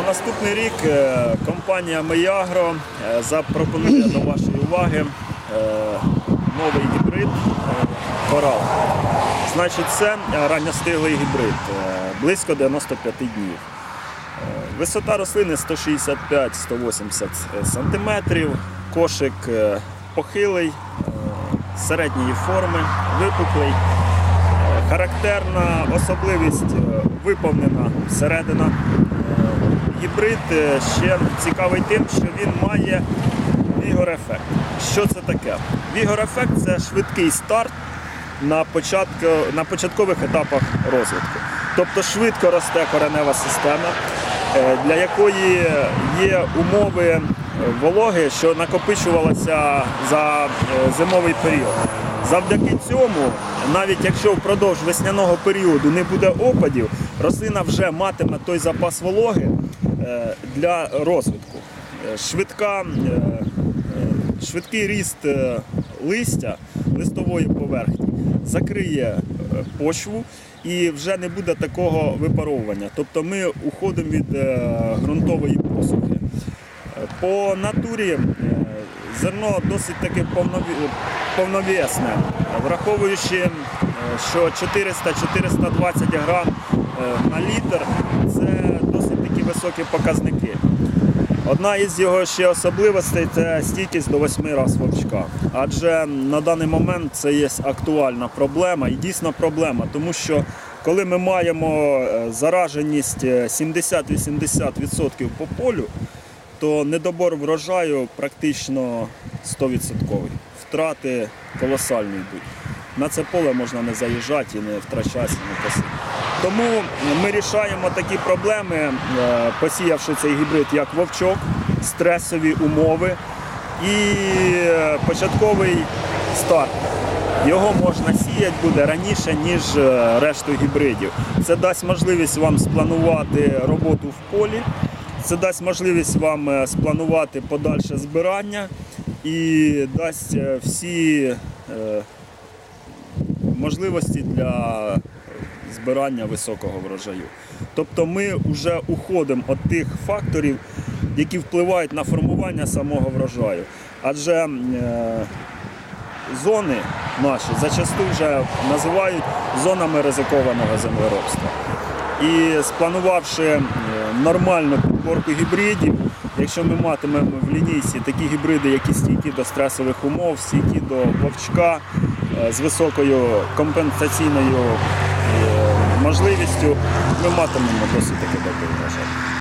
На наступний рік е, компанія Меягро е, запропонує до вашої уваги е, новий гібрид Корал. Значить, це ранньостиглий гібрид, близько 95 днів. Висота рослини 165-180 см, кошик похилий, середньої форми, випуклий. Характерна особливість виповнена середина. Гібрид е, ще цікавий тим, що він має вігор-ефект. Що це таке? Вігор-ефект це швидкий старт на, початку, на початкових етапах розвитку. Тобто швидко росте коренева система, е, для якої є умови вологи, що накопичувалася за е, зимовий період. Завдяки цьому, навіть якщо впродовж весняного періоду не буде опадів, рослина вже матиме той запас вологи для розвитку. Е, Швидка, е, е, швидкий ріст е, листя листової поверхні закриє е, почву і вже не буде такого випаровування. Тобто ми уходимо від е, ґрунтової посухи. Е, По натурі е, зерно досить таки повнові- повновесне, враховуючи, е, що 400-420 грам е, на літр високі показники. Одна із його ще особливостей це стійкість до 8 разів вовчка. Адже на даний момент це є актуальна проблема і дійсно проблема, тому що коли ми маємо е, зараженість е, 70-80% по полю, то недобор врожаю практично 100%. Втрати колосальні йдуть. На це поле можна не заїжджати і не втрачатися, не. Тому ми рішаємо такі проблеми, е, посіявши цей гібрид як вовчок, стресові умови і е, початковий старт. Його можна сіяти буде раніше, ніж е, решту гібридів. Це дасть можливість вам спланувати роботу в полі, це дасть можливість вам спланувати подальше збирання і дасть всі можливості для збирання високого врожаю. Тобто ми вже уходимо від тих факторів, які впливають на формування самого врожаю. Адже е, зони наші зачасту вже називають зонами ризикованого землеробства. І спланувавши е, нормальну підборку гібридів, якщо ми матимемо в лінійці такі гібриди, які стійкі до стресових умов, стійкі до вовчка з високою компенсаційною е, можливістю, ми матимемо досить таки добре.